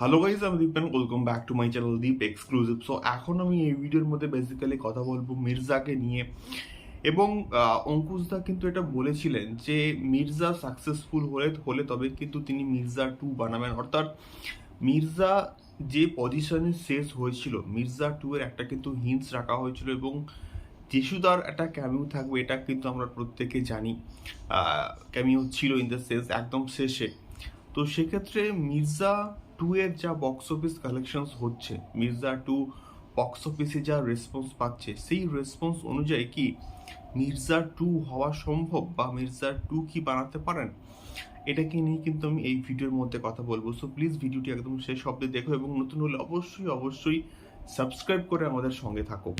Hello guys আমি Dipen welcome back to my channel Deep exclusive so এখন আমি এই ভিডিওর মধ্যে বেসিক্যালি কথা বলব মির্জাকে নিয়ে। এবং অঙ্কুশদা কিন্তু এটা বলেছিলেন যে, মির্জা সাকসেসফুল হলে হলে তবে কিন্তু তিনি মির্জা টু বানাবেন। অর্থাৎ, মির্জা যে পজিশনে শেষ হয়েছিল, মির্জা টু এর একটা কিন্তু হিন্টস রাখা হয়েছিল এবং যিশুদার একটা ক্যামিও থাকবে, এটা কিন্তু আমরা প্রত্যেকে জানি। ক্যামিও ছিল ইন দ্য সেন্স একদম শেষে। তো সেক্ষেত্রে মির্জা টু এর যা বক্স অফিস কালেকশনস হচ্ছে, মির্জা টু বক্স অফিসে যা রেসপন্স পাচ্ছে, সেই রেসপন্স অনুযায়ী কি মির্জা টু হওয়া সম্ভব বা মির্জা টু কি বানাতে পারেন? এটাকে নিয়ে কিন্তু আমি এই ভিডিওর মধ্যে কথা বলব। সো প্লিজ ভিডিওটি একদম শেষ অব্দি দেখো এবং নতুন হলে অবশ্যই অবশ্যই সাবস্ক্রাইব করে আমাদের সঙ্গে থাকো।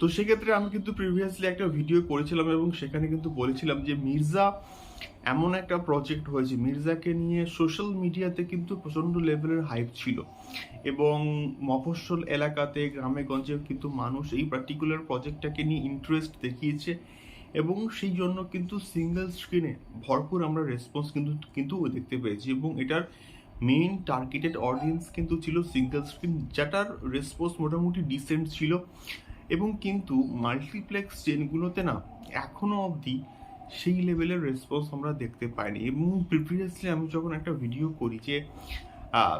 তো সেক্ষেত্রে আমি কিন্তু প্রিভিয়াসলি একটা ভিডিও করেছিলাম এবং সেখানে কিন্তু বলেছিলাম যে মির্জা এমন একটা প্রজেক্ট হয়েছে। মির্জাকে নিয়ে সোশ্যাল মিডিয়াতে কিন্তু প্রচণ্ড লেভেলের হাইপ ছিল। এবং মফস্বল এলাকাতে, গ্রামে গঞ্জে কিন্তু মানুষ এই পার্টিকুলার প্রজেক্টটাকে নিয়ে ইন্টারেস্ট দেখিয়েছে এবং সেই জন্য কিন্তু সিঙ্গেল স্ক্রিনে ভরপুর আমরা রেসপন্স কিন্তু কিন্তু দেখতে পেয়েছি এবং এটার মেইন টার্গেটেড অডিয়েন্স কিন্তু ছিল সিঙ্গেল স্ক্রিন যেটার রেসপন্স মোটামুটি ডিসেন্ট ছিল। এবং কিন্তু মাল্টিপ্লেক্স চেনগুলোতে না এখনও অবধি সেই লেভেলের রেসপন্স আমরা দেখতে পাইনি। এবং প্রিভিয়াসলি আমি যখন একটা ভিডিও করি যে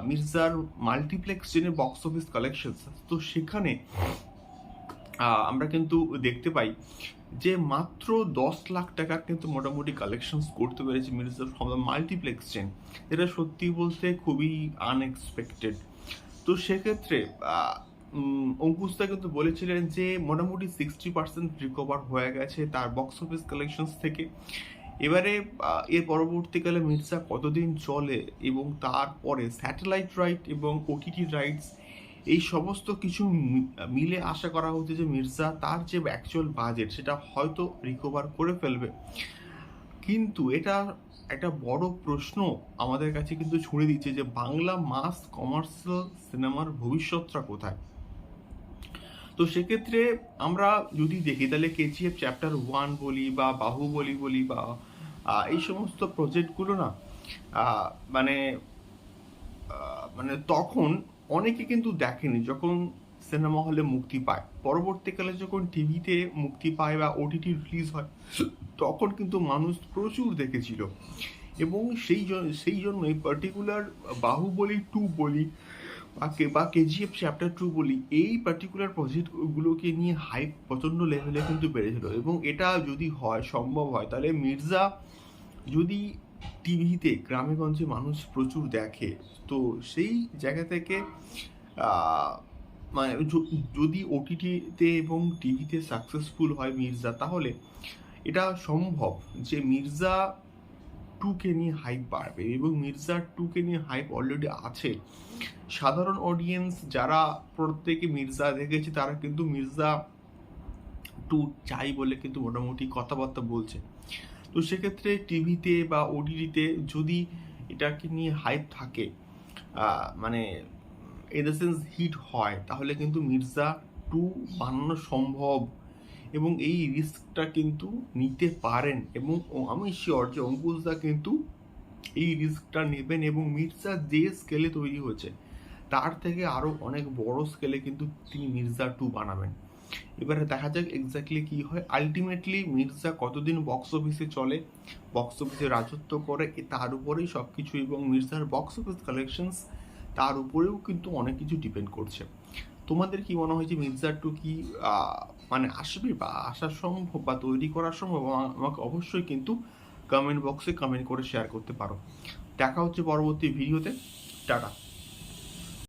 মির্জার মাল্টিপ্লেক্স চেনের বক্স অফিস কালেকশন তো সেখানে আমরা কিন্তু দেখতে পাই যে মাত্র দশ লাখ টাকার কিন্তু মোটামুটি কালেকশনস করতে পেরেছে মির্জার ফ্রম দ্য মাল্টিপ্লেক্স চেন এটা সত্যি বলতে খুবই আনএক্সপেক্টেড তো সেক্ষেত্রে অঙ্কুশদা কিন্তু বলেছিলেন যে মোটামুটি সিক্সটি পার্সেন্ট রিকভার হয়ে গেছে তার বক্স অফিস কালেকশনস থেকে। এবারে এর পরবর্তীকালে মির্জা কতদিন চলে এবং তারপরে স্যাটেলাইট রাইট এবং ওটিটি রাইটস এই সমস্ত কিছু মিলে আশা করা হচ্ছে যে মির্জা তার যে অ্যাকচুয়াল বাজেট সেটা হয়তো রিকভার করে ফেলবে। কিন্তু এটা একটা বড় প্রশ্ন আমাদের কাছে কিন্তু ছুড়ে দিচ্ছে যে বাংলা মাস কমার্শিয়াল সিনেমার ভবিষ্যৎটা কোথায়? তো সেক্ষেত্রে আমরা যদি দেখি, তাহলে কেজিএফ চ্যাপ্টার ওয়ান বলি বা বাহুবলি বলি বা এই সমস্ত প্রজেক্টগুলো না মানে মানে তখন অনেকে কিন্তু দেখেনি যখন সিনেমা হলে মুক্তি পায়। পরবর্তীকালে যখন টিভিতে মুক্তি পায় বা ওটিটি রিলিজ হয়, তখন কিন্তু মানুষ প্রচুর দেখেছিল। এবং সেই জন্য সেই জন্যই পার্টিকুলার বাহুবলি টু বলি বা কেজিএফ চ্যাপ্টার টু বলি, এই পার্টিকুলার প্রজেক্টগুলোকে নিয়ে হাইপ প্রচণ্ড লেভেলে কিন্তু বেড়েছিল। এবং এটা যদি হয়, সম্ভব হয়, তাহলে মির্জা যদি টিভিতে গ্রামে গঞ্জে মানুষ প্রচুর দেখে। তো সেই জায়গা থেকে মানে যদি ওটিটিতে এবং টিভিতে সাকসেসফুল হয় মির্জা, তাহলে এটা সম্ভব যে মির্জা টুকে নিয়ে হাইপ বাড়বে এবং মির্জা টুকে নিয়ে হাইপ অলরেডি আছে। সাধারণ অডিয়েন্স যারা প্রত্যেকে মির্জা দেখেছে, তারা কিন্তু মির্জা টু চাই বলে কিন্তু মোটামুটি কথাবার্তা বলছে। তো সেক্ষেত্রে টিভিতে বা ওটিটিতে যদি এটাকে নিয়ে হাইপ থাকে মানে ইন দ্য সেন্স হিট হয়, তাহলে কিন্তু মির্জা টু বানানো সম্ভব এবং এই রিস্কটা কিন্তু নিতে পারেন এবং আমি শিওর যে অঙ্কুশদা কিন্তু এই রিস্কটা নেবেন এবং মির্জা যে স্কেলে তৈরি হয়েছে, তার থেকে আরও অনেক বড় স্কেলে কিন্তু তিনি মির্জা টু বানাবেন। এবারে দেখা যাক এক্স্যাক্টলি কি হয়। আলটিমেটলি মির্জা কতদিন বক্স অফিসে চলে বক্স অফিসে রাজত্ব করে তার উপরেই সব কিছু এবং মির্জার বক্স অফিস কালেকশনস তার উপরেও কিন্তু অনেক কিছু ডিপেন্ড করছে। তোমাদের কি মনে হয় যে মির্জা টু কি মানে আসবে বা আসা সম্ভব বা তৈরি করা সম্ভব? আমা- আমাকে অবশ্যই কিন্তু কমেন্ট বক্সে কমেন্ট করে শেয়ার করতে পারো। দেখা হচ্ছে পরবর্তী ভিডিওতে টাটা।